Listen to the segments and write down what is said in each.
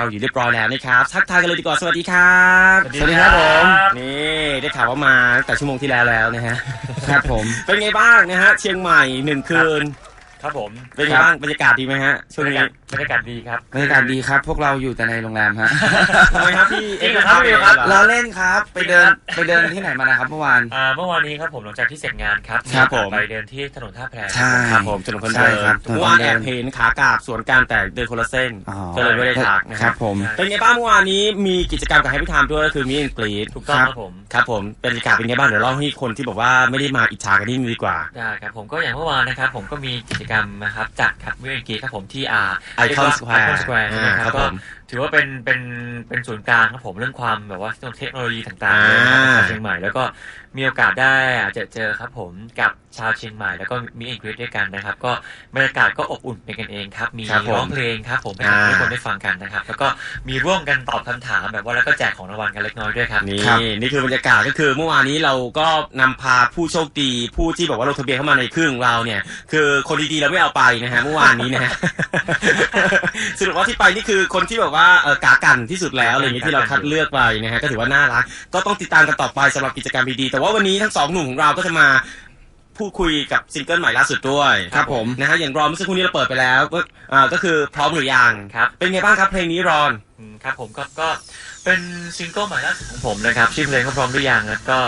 เราอยู่เรียบร้อยแล้วนะครับทักทายกันเลยดีกว่าสวัสดีครับสวัสดีครับผมนี่ได้ข่าวว่ามาตั้งแต่ชั่วโมงที่แล้วแล้วนะฮะครับผมเป็นไงบ้างนะฮะเชียงใหม่หนึ่งคืน ครับผมเป็นไงบ้างบรรยากาศดีไหมฮะช่วงนี้บรรยากาศดีครับบรรยากาศดีครับ พวกเราอยู่แต่ในโรงแรมฮะทำไมครับพี่จริงเหรอครับพี่ครับเราเล่นครับ ไปเดินไปเดินที่ไหนมานะครับเมื่อวานอ่าเมื่อวานนี้ครับผมหลังจากที่เสร็จงานครับครับผมไปเดินที่ถนนท่าแพใช่ครับผมถนนคนใช่เดินครับเมื่อวานแอบเห็นขากราบสวนกลารแต่เดินคนละเส้นอ๋อก็เลยไม่ได้ทักนะคครัรับบผมเป็นไงบ้างเมื่อวานนี้มีกิจกรรมกับให้พี่ทามด้วยก็คือมีอังกฤษถูกต้องครับผมครับผมบรรยากาศเป็นไงบ้างเดี๋ยวเล่าให้คนที่บอกว่าไม่ได้มาอิจฉากันนิดนึงดีกว่าได้ครับผมก็อย่างเมื่อวานนะครับผมก็มีกิจกรรมนะครับจัดครับเมื่อกี้ครับผมที่อ่า Icon Square ไอคอนสแควร์ใช่ไหมอ่าคครัรับบผก็ม ถือว่าเป็นเป็นเป็นศูนย์กลางครับผมเรื่องความแบบว่าเทคโนโลยีต่างๆเลยนะครับอ่าของเชียงใหม่แล้วก็มีโอกาสได้เจอเจอครับผมกับชาวเชียงใหม่แล้วก็มีอังกฤษด้วยกันนะครับ ก็บรรยากาศก็อบอุ่นเป็นกันเองครับ มีครับผมร้องเพลงครับผมให้อ่า ทุกคนได้ฟังกันนะครับ แล้วก็มีร่วมกันตอบคำถามแบบว่าแล้วก็แจกของรางวัลกันเล็กน้อยด้วยครับ นี่ครับนี่คือบรรยากาศก็คือเมื่อวานนี้เราก็นำพาผู้โชคดีผู้ที่บอกว่าลงทะเบียนเข้ามาในเครื่องของเราเนี่ย คือคนดีๆเราไม่เอาไปนะฮะเมื่อวานนี้นะฮะ สรุปว่าที่ไปนี่คือคนที่แบบว่าเออกากันที่สุดแล้วอะไรอย่างนี้ที่เราคัดเลือกไปนะฮะก็ถือว่าน่ารักก็ต้องติดตามกันต่อไปสำหรับกิจกรรมดีๆแต่ว่าวันนี้ทั้งสองหนุ่มของเราก็จะมาพูดคุยกับซิงเกิลใหม่ล่าสุดด้วยครับผม นะฮะอย่างรอนเมื่อสักครู่นี้เราเปิดไปแล้วก็อ่าก็คือพร้อมหรือยังครับ เป็นไงบ้างครับเพลงนี้รอน อืมครับผมก็ก็เป็นซิงเกิลใหม่ล่าสุดของผมนะครับชื่อเพลงก็พร้อมหรือยังแล้วก็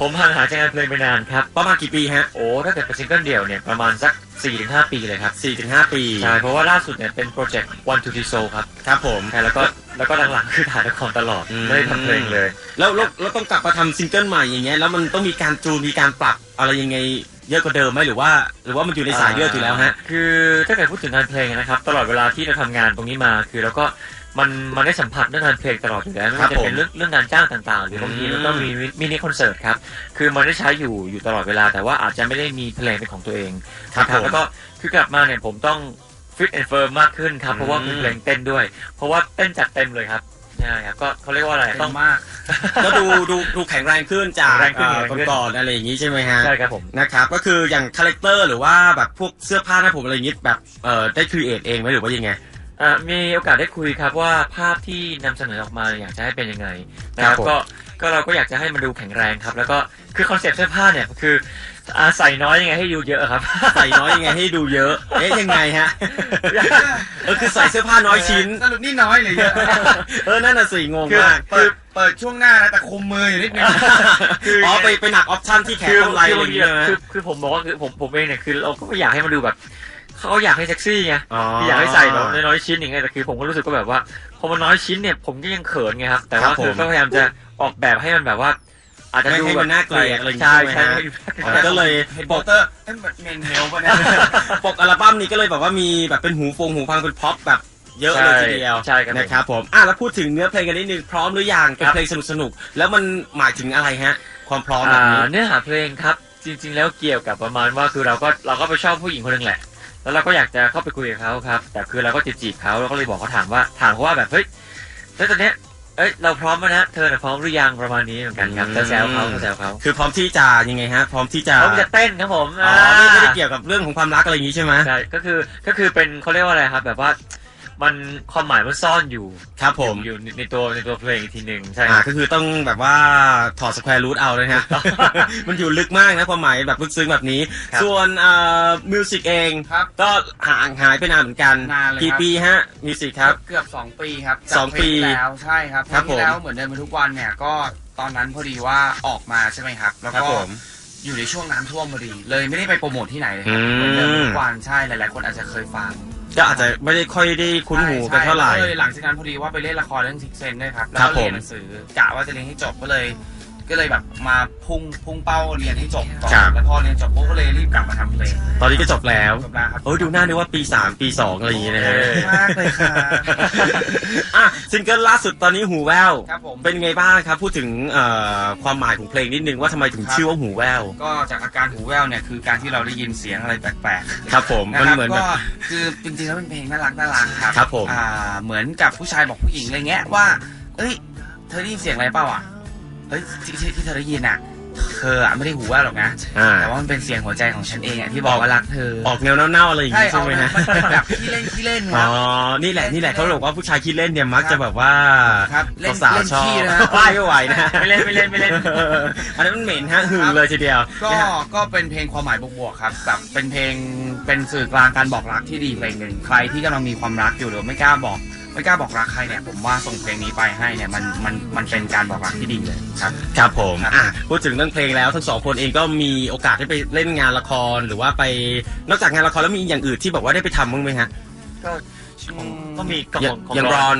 ผมห่างหายจากงานเพลงไปนานครับ ประมาณกี่ปีฮะ โอ้ถ้าเกิดเป็นซิงเกิลเดี่ยวเนี่ยประมาณสัก 4-5 ปีเลยครับ สี่ถึงห้าปีใช่ เพราะว่าล่าสุดเนี่ยเป็นโปรเจกต์ One to the Soul ครับครับผม ใช่แล้วก็แล้วก็หลังๆคือถ่ายละครตลอด อืม ไม่ได้ทำเพลงเลย แล้วแล้วแล้วต้องกลับมาทำซิงเกิลใหม่อย่างเงี้ยแล้วมันต้องมีการจูนมีการปรับอะไรยังไงเยอะกว่าเดิมไหมหรือว่า หรือว่ามันอยู่ในสายเลือดอยู่แล้วฮะ คือถ้าเกิดพูดถึงงานเพลงนะครับ ตลอดเวลาที่เราทำงานตรงนี้มา คือเราก็ มันมันได้สัมผัสเรื่องงานเพลงตลอดอยู่แล้วไม่ครับว่าจะเป็นผมเรื่องเรื่องงานจ้างต่างๆ หรือบางทีอืมเราก็มีมินิคอนเสิร์ตครับ คือมันได้ใช้อยู่อยู่ตลอดเวลา แต่ว่าอาจจะไม่ได้มีเพลงเป็นของตัวเองครับนะผมแล้วก็คือกลับมาเนี่ยผมต้องฟิตแอนด์เฟิร์มมากขึ้นครับ เพราะว่าอืมมีเพลงเต้นด้วย เพราะว่าเต้นจัดเต็มเลยครับใช่ครับก็เขาเรียกว่าอะไรต้ต้อองงมาก ก็ดูดูดูแข็งแรงขึ้นจากแข็งแรงขึ้นเอ่อแข็งแรงขึ้นก่อนๆอะไรอย่างงี้ใช่ไหมฮะใช่ครับผมนะครับก็คืออย่างคาแรคเตอร์หรือว่าแบบพวกเสื้อผ้าหน้าผมอะไรอย่างงี้แบบเอ่อได้ครีเอทเองไหมหรือว่ายังไง อ่ามีโอกาสได้คุยครับว่าภาพที่นำเสนอออกมาอยากจะให้เป็นยังไงนะคครัรับบผม ก็ก็เราก็อยากจะให้มันดูแข็งแรงครับ แล้วก็คือคอนเซ็ปต์เสื้อผ้าเนี่ยคืออาใส่น้อยยังไงให้ดูเยอะครับ ใส่น้อยยังไงให้ดูเยอะ เอ๊ะยังไงฮะ เออคือใส่เสื้อผ้าน้อยชิ้น สรุปนี่น้อยหรือเยอะเออ นั่นน่ะสิงงคือมาก เปิดเปิดช่วงหน้านะแต่คุมมืออยู่นิดนึง คืออ๋อ ไปไปหนักออปชั่นที่แขนคือกำไรคืออะไรบาองย่างทีเงี้ยนะ คือคือผมบอกว่าคือผมผมเองเนี่ยคือเราก็ไม่อยากให้มันดูแบบ เขาอยากให้เซ็กซี่ไงอ๋อคืออยากให้ใส่แบบน้อยๆชิ้นอย่างเงี้ยแต่คือผมก็รู้สึกว่าแบบว่าพอมันน้อยชิ้นเนี่ยผมก็ยังเขินไงครับแต่ว่าคือก็พยายามจะออกแบบให้มันแบบว่า อาจจะไม่ดูให้แบมับนน่าเกลียดอะไรอย่างงี้ใช่ใช่ไหมใช่ฮะให้ดูน่าเกลียดอ๋อก็เลยเห็นปโปกสเตอร์เอ้ยเมนเฮลปะเนี่ยปกอัลบั้มนี้ก็เลยแบบว่ามีแบบเป็นหูฟงหูฟังเป็นพ็อปแบบเยอะเลยทีเดียวใช่ครับผมนะครับผมอะแล้วพูดถึงเนื้อเพลงกันนิดนึงพร้อมหรือยังเป็นครับเพลงสนุกสนุกๆแล้วมันหมายถึงอะไรฮะ ความพร้อมแบบนี้อ่าเนื้อหาเพลงครับจริง ๆ แล้วเกี่ยวกับประมาณว่าคือเราก็เราก็ไปชอบผู้หญิงคนหนึงแหละ แล้วเราก็อยากจะเข้าไปคุยกับเขาครับ แต่คือเราก็จะจีบเขาเราก็เลยบอกเขาถามว่าถามเขาว่าแบบเฮ้ยแล้วตอนเนี้ยเอ้ยเราพร้อมแล้วนะเธอน่ะพร้อมหรือยังประมาณนี้เหมือนกันครับอืมจะแซวเขาจะแซวเขาคือพร้อมที่จะยังไงฮะ พร้อมที่จะเขาจะเต้นครับผมอ๋อไม่ไม่ได้เกี่ยวกับเรื่องของความรักอะไรอย่างนี้ใช่ไหมใช่ก็คือก็คือเป็นเขาเรียกว่าอะไรครับ แบบว่า มันความหมายมันซ่อนอยู่ครับผมอยู่ในในตัวในตัวเพลงอีกทีหนึ่งใช่คอ่ารับก็คือต้องแบบว่าถอดสแควร์รูทเอาเลยฮะ มันอยู่ลึกมากนะความหมายแบบลึกซึ้งแบบนี้ครับส่วนเอ่อมิวสิกเองครับก็ห่างหายไปนานเหมือนกันนานเลยกี่ครับปีฮะมิวสิกครับ เกือบสองปีครับสองปีจากเพลที่แล้วใช่ครับครับเพลงที่แล้วผม เหมือนเดินไปทุกวันเนี่ยก็ตอนนั้นพอดีว่าออกมาใช่ไหมครับ แล้วครับก็ผม อยู่ในช่วงน้ำท่วมพอดี เลยไม่ได้ไปโปรโมทที่ไหนเลยครับอืม เหมือนเดินไปทุกวันใช่หลาย ๆ คนอาจจะเคยฟัง ก็อาจจะไม่ได้ค่อยได้คุ้นหูกันเท่าไหร่ ใช่ใช่แล้วก็เลยหลังจากนั้นพอดีว่าไปเล่นละครเรื่องซิกเซนด้วยครับ แล้วครับก็เรียผมนหนังสือกะว่าจะเรียนให้จบก็เลย ก็เลยแบบมาพุ่งพุ่งเป้าเรียนให้จบก่อนครับแล้วพอเรียนจบปุ๊บก็เลยรีบกลับมาทำเพลงตอนนี้ก็จบแล้วจบแล้วครับ โอ้ยดูหน้านึกว่าปีสามปีสองอะไรอย่างงี้นะฮะเออมากเลยค่ะ อะซิงเกิลล่าสุดตอนนี้หูแววครับผม เป็นไงบ้างครับ พูดถึงเอ่อความหมายของเพลงนิดนึงว่าทำไมถึงครับชื่อว่าหูแววก็จากอาการหูแว่วเนี่ยคือการที่เราได้ยินเสียงอะไรแปลกๆ ครับผมนะมันครับเหมือนแบก็บ คือจริงๆแล้วเป็นเพลงน่ารักน่ารักครับครับผมอ่าเหมือนกับผู้ชายบอกผู้หญิงอะไรเงี้ยว่า เอ้ย เธอได้ยินเสียงอะไรเปล่าอะ เฮ้ยที่ที่ที่เธอได้ยินอะ เธออะไม่ได้หูแว่วหรอกนะ อ่า แต่ว่ามันเป็นเสียงหัวใจของฉันเองอะที่บอกว่ารักเธอออกแนวเน่าๆอะไรอย่างใช่งี้อใช่อกไหมมาฮะมันเป็นแบบขี้เล่นขี้เล่นคอ๋รัอบนี่แหละ นี่แหละเขาบอกว่าผู้ชายขี้เล่นเนี่ยมักจะแบบว่าครับเล่นสาวเล่นๆชอบขี้นะฮะว่ายไม่ไหวนะไม่เล่นไม่เล่นไม่เล่น อออันนั้นมันเหม็นฮะหึงเลยทีเดียวก็นะฮะ ก็เป็นเพลงความหมายบวกๆครับแบบเป็นเพลงเป็นสื่อกลางการบอกรักที่ดีเพลงหนึ่งใครที่กำลังมีความรักอยู่หรือไม่กล้าบอก ไม่กล้าบอกรักใครเนี่ยผมว่าส่งเพลงนี้ไปให้เนี่ยมันมันมันเป็นการบอกรักที่ดีเลยครับครับผมครับอะพูดถึงเรื่องเพลงแล้วทั้งสองคนเองก็มีโอกาสได้ไปเล่นงานละครหรือว่าไปนอกจากงานละครแล้วมีอย่างอื่นที่บอกว่าได้ไปทำบ้างไหมฮะก็ของก็มีของอย่างของอย่างรรออนน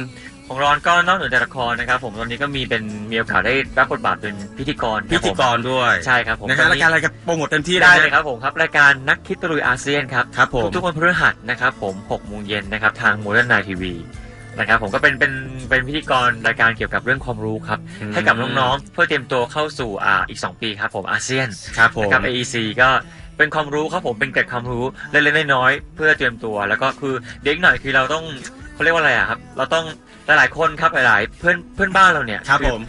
ของรอนก็นอกเหนือจากละครนะครับ ผมตอนนี้ก็มีเป็นมีโอกาสได้รับบทบาทเป็นพิธีกรคพิบผมธีกรด้วยใช่ครับผมนะตอฮะนรายนี้การอะไรกับโปรโมทเต็มที่ได้นะเลยครับผมครับรายการนักคิดตะลุยอาเซียนครับครับผมทุกๆวันพฤหัสนะครับผม6โมงเย็นนะครับทางมูลนาทีวี นะครับผมก็เป็นเป็นเป็นพิธีกรรายการเกี่ยวกับเรื่องความรู้ครับ ให้กับน้องๆเพื่อเตรียมตัวเข้าสู่อ่าอีก 2 ปีครับผมอาเซียนครับผมนะครับ AEC ก็เป็นความรู้ครับผมเป็นเกร็ดความรู้เล็กๆน้อยๆเพื่อเตรียมตัว แล้วก็คือเด็กหน่อยคือเราต้องเขาเรียกว่าอะไรอะครับ เราต้องหลายๆคนครับหลายๆเพื่อนเพื่อนบ้านเราเนี่ยครับผม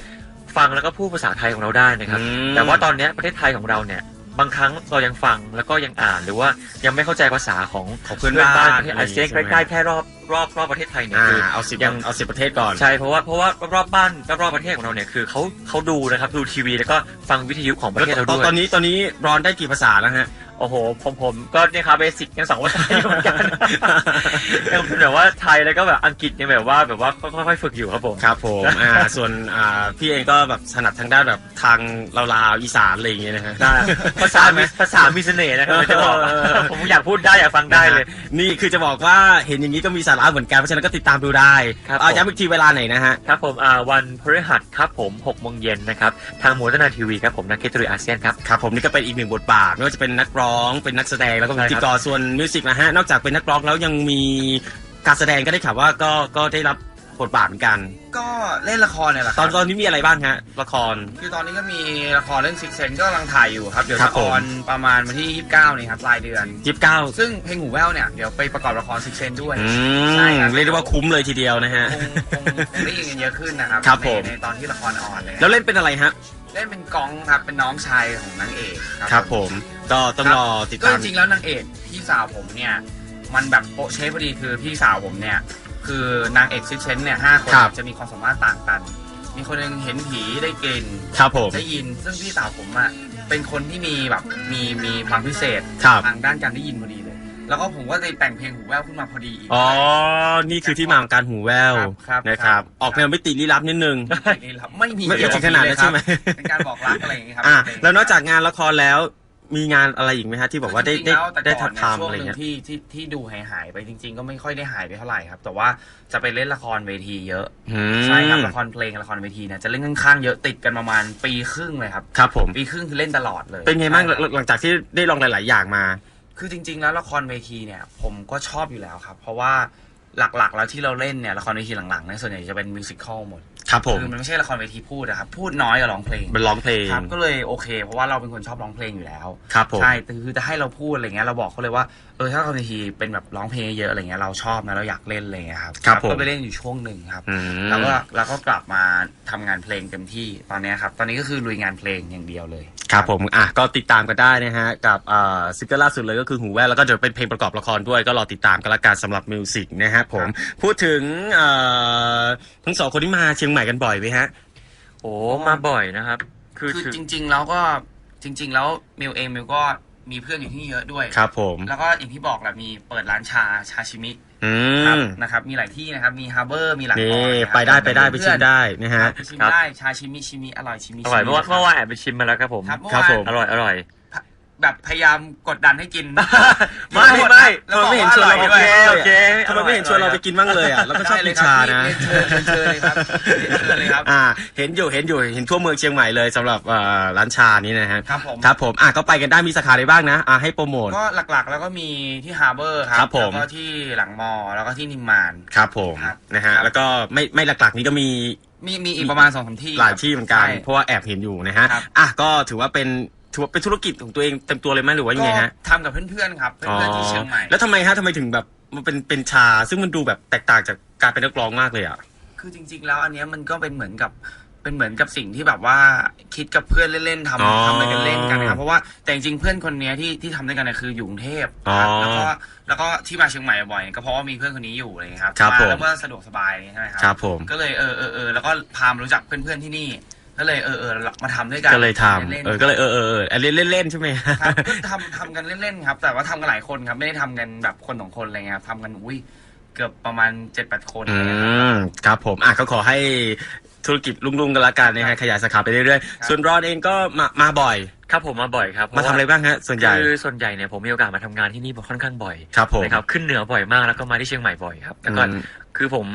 ฟังแล้วก็พูดภาษาไทยของเราได้นะครับอืมแต่ว่าตอนเนี้ยประเทศไทยของเราเนี่ยบางครั้งเรายังฟังแล้วก็ยังอ่านหรือว่ายังไม่เข้าใจภาษาของของเพื่อนบ้านประเทศอาเซียนอะไรอย่างงี้ใกล้ๆใช่ไหมแค่รอบ รอบรอบประเทศไทยเนี่ยอ่าคือเอาสิบยังเอาสิบประเทศก่อน ใช่เพราะว่าเพราะว่ารอบๆบ้านรอบๆประเทศของเราเนี่ยคือเขาเขาดูนะครับดูทีวีแล้วก็ฟังวิทยุของประเทศเราตอนด้วย ตอนนี้ตอนนี้รอนได้กี่ภาษาแล้วฮะ โอ้โห ผมผมก็เนี่ยครับเบสิกยังสองภาษาอยู่เหมือนกันยังเป็นแบบว่าไทยแล้วก็แบบอังกฤษยังแบบว่าแบบว่าค่อยๆฝึกอยู่ครับผมครับผมอ่าส่วนอ่าพี่เองก็แบบถนัดทางด้านแบบทางลาวๆอีสานอะไรอย่างเงี้ยนะฮะได้ภาษาได้ไหมมีภาษามีเสน่ห์นะครับจะบอกเออผมอยากพูดได้อยากฟังได้เลย นี่คือจะบอกว่าเห็นอย่างนี้ก็มีสาระเหมือนกันเพราะฉะนั้นก็ติดตามดูได้ครับอ่าผมย้ำอีกทีเวลาไหนนะฮะครับผมอ่าวันพฤหัสครับผม6โมงเย็นนะครับทางมูลนาทีวีครับผมนักเคตรีอาเซียนครับครับผมนี่ก็เป็นอีกหนึ่งบทบาทไม่ว่าจะเป็นนักร้องเป็นนักแสดงแล้วก็เป็นใช่พิครับธีกรส่วนมิวสิกนะฮะนอกจากเป็นนักร้องแล้วยังมีการแสดงก็ได้ข่าวว่าก็ก็ได้รับบทบาทเหมือนกัน ก็เล่นละครเนี่ยแหละคตรัอนตอนนี้มีอะไรบ้างฮะละคร คือตอนนี้ก็มีละครเรื่องซิกเซนก็กำลังถ่ายอยู่ครับ เดี๋ยวครัจะบอผมอนประมาณวันที่ 29 นี่ครับปลายเดือนยิบเก้าซึ่งเพลงหูแว่วเนี่ยเดี๋ยวไปประกอบละครซิกเซนด้วยอืใช่มครับเรียกได้ว่าคุ้มเลยทีเดียวนะฮะคงคงคงได้ยินกันเยอะขึ้นนะครับครับในผมในตอนที่ละครออนเลยแล้วเล่นเป็นอะไรฮะ เล่นเป็นกองครับเป็นน้องชายของนางเอกครับผมก็ต้องรอติดก็ตามจริงๆแล้วนางเอกพี่สาวผมเนี่ย มันแบบโปะเชฟพอดีคือพี่สาวผมเนี่ย คือนางเอกซิกเซนเนี่ยห้าคนครับจะมีความสามารถต่างกัน มีคนหนึงเห็นผีได้กลิ่นครับผมได้ยิน ซึ่งพี่สาวผมอะเป็นคนที่มีแบบมีมีพลังพิเศษครับทางด้านการได้ยินพอดีเลย แล้วก็ผมก็เลยแต่งเพลงหูแว่วขึ้นมาพอดีอีก อ๋อ นี่คือที่มาของการหูแว่วครับนะครับ ออกแนวมิติลี้ลับนิดนึงนี่ครับไม่มีไม่เกี่ยวถึกับงขนาดนั้นผีเลยครับใช่ไหม เป็นการบอกรักอะไรอย่างเงี้ยครัอะเพงแล้วนอกจากงานละครแล้วมีงานอะไรอีกไหมฮะที่บอกว่าได้จริได้งๆแล้วแต่ได้ก่อนทับเนี่ยทำช่วงอะไรหนึ่งเงี้ย ที่ที่ที่ดูหายหายๆไปจริง ๆ ก็ไม่ค่อยได้หายไปเท่าไหร่ครับ แต่ว่าจะไปเล่นละครเวทีเยอะอืมใช่ครับละครเพลงละครเวทีเนี่ยจะเล่นค่อนข้างเยอะติดกันประมาณปีครึ่งเลยครับ ครับผม ปีครึ่งคือเล่นตลอดเลยเป็นไงบ้างใช่ครับหลังจากที่ได้ลองหลาย ๆ อย่างมา คือจริง ๆ แล้วละครเวทีเนี่ย ผมก็ชอบอยู่แล้วครับ เพราะว่าหลักๆ แล้วที่เราเล่นเนี่ยละครเวทีหลังๆเนี่ยส่วนใหญ่จะเป็นมิวสิควลหมดครับผมคือมันไม่ใช่ละครเวทีพูดนะครับ พูดน้อยกว่าร้องเพลงเป็นร้องเพลงครับก็เลยโอเค เพราะว่าเราเป็นคนชอบร้องเพลงอยู่แล้ว ครับผมใช่แต่คือจะให้เราพูดอะไรเงี้ยเราบอกเขาเลยว่าเออถ้าละครเวทีเป็นแบบร้องเพลงเยอะอะไรเงี้ยเราชอบนะเราอยากเล่นอะไรเงี้ยครับครับผมก็ไปเล่นอยู่ช่วงหนึ่งครับอืมแล้วก็แล้วก็กลับมาทำงานเพลงเต็มที่ตอนเนี้ยครับ ตอนนี้ก็คือลุยงานเพลงอย่างเดียวเลยครับผมอะก็ติดตามกันได้นะฮะกับอ่าซิงเกิลล่าสุดเลยก็คือหูแว่วแล้วก็เดี๋ยวเป็นเพลงประกอบละครด้วยก็รอติดตามกันละกันสำหรับมิวสิกนะฮะผมพูดถึงเอ่อทั้งสองคนที่มาเชียงใหม่กันบ่อยไหมฮะโอ้มาบ่อยนะครับ คือคือคือจริง ๆ แล้วก็จริง ๆ แล้วมิวเองมิวก็ มีเพื่อนอยู่ที่นี่เยอะด้วยครับ ผม แล้วก็อย่างที่บอกแหละมีเปิดร้านชาชาชิมิอืครับมนะครับ มีหลายที่นะครับ มีฮาร์เบอร์มีหลังนี่มอนะครับไปได้ไปได้ไปชิมเพื่อนได้นะฮะไปชิมครับ ได้ชาชิมิชิมิอร่อยชิมิอร่อยชิเมื่อวานคบเมื่อวานแอบไปชิมมาแล้วครับผม ครับเมื่อครับวานผมอร่อยอร่อย แบบพยายามกดดันให้กินไม่ไม่แล้วทำไมบอกไม่เห็นว่าชอวนร่อยเราด้วยโอโอเคเคทำไมไม่เห็นชวนเราไปกินบ้างเลยอะเราก็ชอบได้เลกิยนครับชาพี่นะเรียนเชิญเชิญเชิญเลยครับเรียนเชิญเลยครับอ่าเห็นอยู่เห็นอยู่เห็นทั่วเมืองเชียงใหม่เลยสำหรับอ่าร้านชานี้นะฮะครับผมครับผมอะก็ไปกันได้มีสาขาอะไรบ้างนะอะให้โปรโมทก็หลักๆ แล้วก็มีที่ฮาร์เบอร์ครัครับผมแล้วก็ที่หลังมอแล้วก็ที่นิมมานครับผมครับนะฮะครับแล้วก็ไม่ไม่หลักๆนี้ก็มีมีมีอีกประมาณสองสามที่หลายที่เหมือนกันใช่เพราะว่าแอบเห็นอยู่นะฮะครับอะก็ถือว่าเป็น ถือว่าเป็นธุรกิจของตัวเองเต็มตัวเลยไหมหรือว่ายังไงฮะก็ทำกับเพื่อนๆครับเพื่อนๆที่เชียงใหม่แล้วทำไมฮะทำไมถึงแบบมันเป็นเป็นชา ซึ่งมันดูแบบแตกต่างจากการเป็นนักร้องมากเลยอะคือจริง ๆ แล้วอันเนี้ยมันก็เป็นเหมือนกับเป็นเหมือนกับสิ่งที่แบบว่าคิดกับเพื่อนเล่นๆทอ๋อำทำอะไรกันเล่นกันนะครับเพราะว่าแต่จริงๆเพื่อนคนเนี้ยที่ที่ทำด้วยกันเนี่ยคืออยู่กรุงเทพอ๋อแล้วก็แล้วก็ที่มาเชียงใหม่บ่อยๆก็เพราะว่ามีเพื่อนคนนี้อยู่อะไรอย่างเงี้ยครับครับมาผมแล้วก็สะดวกสบายใช่ไหมครัครับผมก็เลยเออเออเออแล้วก็พามารู้จักเพื่อนๆที่นี่ ก็เลยเออเออมาทำด้วยกันก็เลยทำเล่นๆเออก็เลยเออเออเออเล่นเล่นเล่นๆใช่ไหมครับก็ทำทำกันเล่นๆครับ แต่ว่าทำกันหลายคนครับ ไม่ได้ทำกันแบบคนสองคนอะไรเงี้ยครับทำกันอุ้ยเกือบประมาณเจ็ดแปดคนอือะไรเงี้ยครับมครับผมอะก็ขอให้ธุรกิจรุ่งๆกันละกันนะครัฮะบขยายสาขาไปเรื่อยครับๆส่วนรอนเองก็มามาบ่อยครับผมมาบ่อยครับ มาทำอะไรบ้างฮะส่วนใหญ่คือส่วนใหญ่เนี่ยผมมีโอกาสมาทำงานที่นี่ค่อนข้างบ่อยครับผมนะครับขึ้นเหนือบ่อยมากแล้วก็มาที่เชียงใหม่บ่อยครับแล้วก็อืม คือผม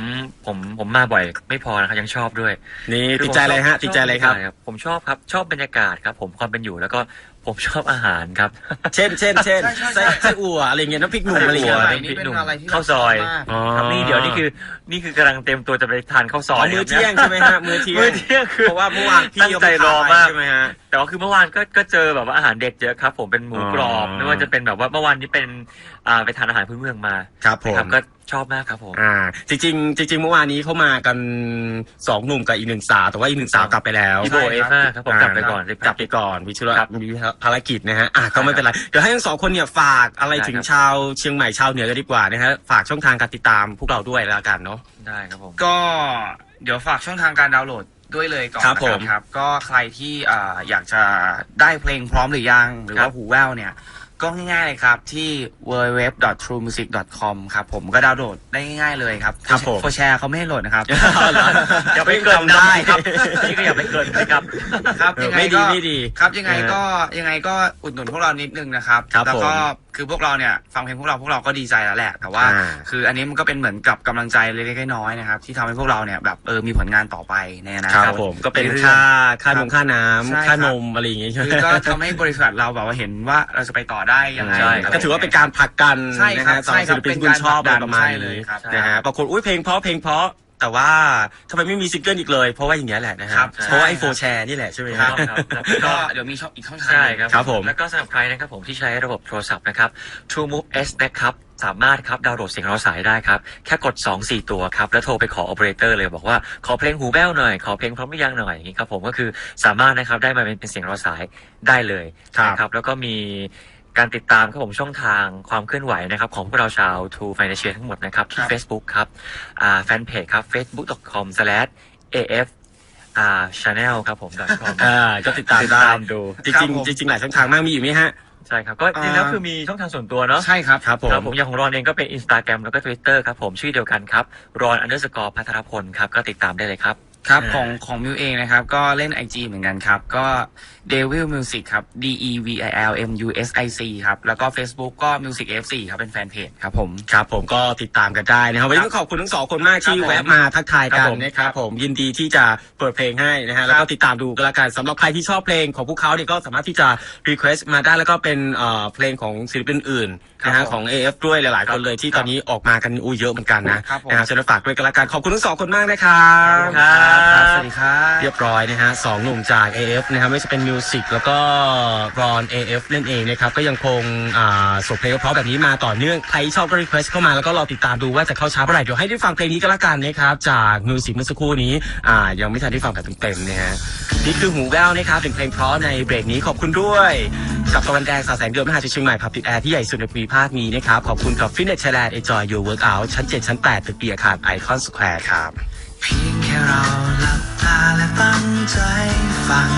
ผมผมมาบ่อยไม่พอนะครับยังชอบด้วย นี่คืติดใจอะไรฮะผมชบติดใจอะไรครับ ผมชอบครับชอบบรรยากาศครับ ผมความเป็นอยู่แล้วก็ผมชอบอาหารครับ เช่นเช่นเช่นใช่ใช่ใช่ไส้ไส้อั่วอะไรเงี้ยน้ำพริกหนุ่มอะไรเชียเงี้งยใหม่น้ำพรินี่กเป็นหนุ่มอะไรที่ข้าวซอย ชบมากอ๋อครับนี่เดี๋ยวนี่คือนี่คือกำลังเต็มตัวจะไปทานข้าวซอ๋ออยมื้อเที่ยงใช่ไหมฮะมื้อเที่ยง มื้อเที่ยงคือ เพราะว่าเมื่อวานพี่ตั้งใจรอมาก ใช่ไหมฮะแต่ว่าคือเมื่อวานก็ก็เจอแบบว่าอาหารเด็ดเยอะครับ ผมเป็นหมูกรอบอ๋อ ไม่ว่าจะเป็นแบบว่าเมื่อวานนี้เป็นอ่าไปทานอาหารพื้นเมืองมาครับผมนะครับก็ชอบมากครับผม อ่า จริงๆจริงๆเมื่อวานนี้เขามากันสองหนุ่มกับอีกหนึ่งสาวแต่ว่าอีกหนึ่งสาวกลับไปแล้วพี่โบเอฟ่าครับผมกลับไปก่อนกลับไปก่อนวิชุระครับมีภารกิจนะฮะอะก็ไม่เป็นไรเดี๋ยวให้ทั้งสองคนเนี่ยฝากอะไรได้ถึงครับ ชาวเชียงใหม่ชาวเหนือกันดีกว่านะฮะฝากช่องทางการติดตามพวกเราด้วยแล้วกันเนาะ ได้ครับผม ก็เดี๋ยวฝากช่องทางการดาวน์โหลด ด้วยเลยก่อนครับนะผมครับ ก็ใครที่อ่าอยากจะได้เพลงพร้อมหรือยัง หรือครัว่าบหูแววเนี่ย ก็ง่ายๆเลยครับที่ www.truemusic.com ครับผมก็ดาวน์โหลดได้ง่ายๆเลยครับครับผมโฟแชร์เขาไม่ให้โหลดนะครับอย่าไปเกินทำได้ครับนี่ก็อย่าไปเกินนะครับครับเออยังไงไม่ดีก็ไม่ดีครับยังไงเออก็ยังไงก็อุดหนุนพวกเรานิดนึงนะครับครับแล้วก็ผม คือพวกเราเนี่ยฟังเพลงพวกเราพวกเราก็ดีใจแล้วแหละ แต่ว่า อ่า คืออันนี้มันก็เป็นเหมือนกับกำลังใจเล็กๆน้อยๆนะครับ ที่ทำให้พวกเราเนี่ยแบบเออมีผลงานต่อไปในอนาคครับตผมก็เป็นรื่อยๆค่าค่าครันบมค่าน้ใช่ำค่าครับนมอะไรอย่างเงี้ยใช่ไหมคือก็ทำให้บริษัทเราแบบว่าเห็นว่าเราจะไปต่อได้ยังไงใช่ครับก็ถือว่าเป็นการผลักกันใช่นะครับสำหรับใช่ครัศิบลปินที่คุณชอบอะไรประมาณใช่เลยนี้ครับ นะฮะบางคนอุ้ยเพลงเพราะเพลงเพราะ แต่ว่าทำไมไม่มีซิงเกิลอีกเลย เพราะว่าอย่างเงี้ยแหละนะคครัรับบ เพราะว่าไอใช่โฟแชร์นี่แหละใช่ไหมคครัรับบครับก็เดี๋ยวมีช่องอีกช่องทางใช่หนึ่งครับครับผม แล้วก็สำหรับใครนะครับผมที่ใช้ระบบโทรศัพท์นะครับ True Move S นะครับ สามารถครับดาวน์โหลดเสียงเราสายได้ครับ แค่กด 2 4 ตัวครับ แล้วโทรไปขอ operator เลยบอกว่าขอเพลงหูแว่วหน่อย ขอเพลงพร้อมหรือยังหน่อยอย่างนี้ครับผมก็คือสามารถนะครับได้มาเป็นเป็นเสียงเราสายได้เลยครับ นะครับแล้วก็มี การติดตามครับผมช่องทางความเคลื่อนไหวนะครับของพวกเราชาว True Financial ทั้งหมดนะครับที่ครับ Facebook ครับอ่าแฟนเพจครับ facebook.com/af อ่า channel ครับผม .com อ่าก็ติดตามติดได้ตามดูจริงครับผมๆจริงๆหลายช่องทางมากมีอยู่ไหมฮะ ใช่ครับ ก็จริงๆแล้วคือมีช่องทางส่วนตัวเนาะใช่ครับครับผม ครับผมอย่างของรอนเองก็เป็น Instagram แล้วก็ Twitter ครับผมชื่อเดียวกันครับรอน underscore พัทรพลครับก็ติดตามได้เลยครับ ครับอ่าของของมิวเองนะครับ ก็เล่น IG เหมือนกันครับ ก็ Devil Music ครับ D E V I L M U S I C ครับ แล้วก็ Facebook ก็ Music F4 ครับเป็นแฟนเพจครับผมครับผมก็ติดตามกันได้นะครับวันนี้ต้องขอบคุณทั้งสองคนมากที่ครับผมแวะมาทักทายครักับนผมนะครับผมยินดีที่จะเปิดเพลงให้นะฮะแล้วก็ติดตามดูกันละกันสำหรับใครที่ชอบเพลงของพวกเขาเนี่ยก็สามารถที่จะรีเควสต์มาได้แล้วก็เป็นเอ่อเพลงของศิลปินอื่นนะครัฮะบผมของ AF ด้วยหลาย ๆ คนเลยที่ตอนนี้ออกมากันอู้เยอะเหมือนกันนะครับผมนะฮะฉะนั้นฝากด้วยกันละกันขอบคุณทั้งสองคนมากนะครับครับสวัสดีครับเรียบร้อยนะฮะสองหนุ่มจาก AF นะครับไม่ว่าจะเป็นมิวสิกแล้วก็รอน AF เล่นเองนะครับก็ยังคงอ่าส่งเพลงเพราะๆแบบนี้มาต่อเนื่องใครชอบก็รีเควสเข้ามาแล้วก็รอติดตามดูว่าจะเข้าช้าเมื่อไหร่เดี๋ยวให้ได้ฟังเพลงนี้ก็แล้วกันนะครับจากมิวสิกเมื่อสักครู่นี้อ่ายังไม่ทันได้ฟังแบบเต็มๆนะฮะนี่คือหูแววนะครับถึงเพลงเพราะในเบรกนี้ขอบคุณด้วย กับตะวันแดงสาแสงเดือนมหาชัยเชียงใหม่พับติดแอร์ที่ใหญ่สุดในภูมิภาคนี้นะครับขอบคุณกับฟิตเนสไทยแลนด์ Enjoy Your Workout ชั้น 7 ชั้น 8 ตึกเบียร์ขาดไอคอนสแควร์ครับ เพียงแค่ เราหลับตาและตั้งใจฟัง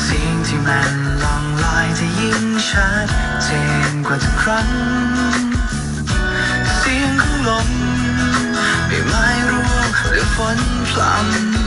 เสียงที่มันลองลอยจะยิ่งชัดเจนกว่าทุกครั้ง เสียงของลมใบไม้ร่วงหรือฝนพรำ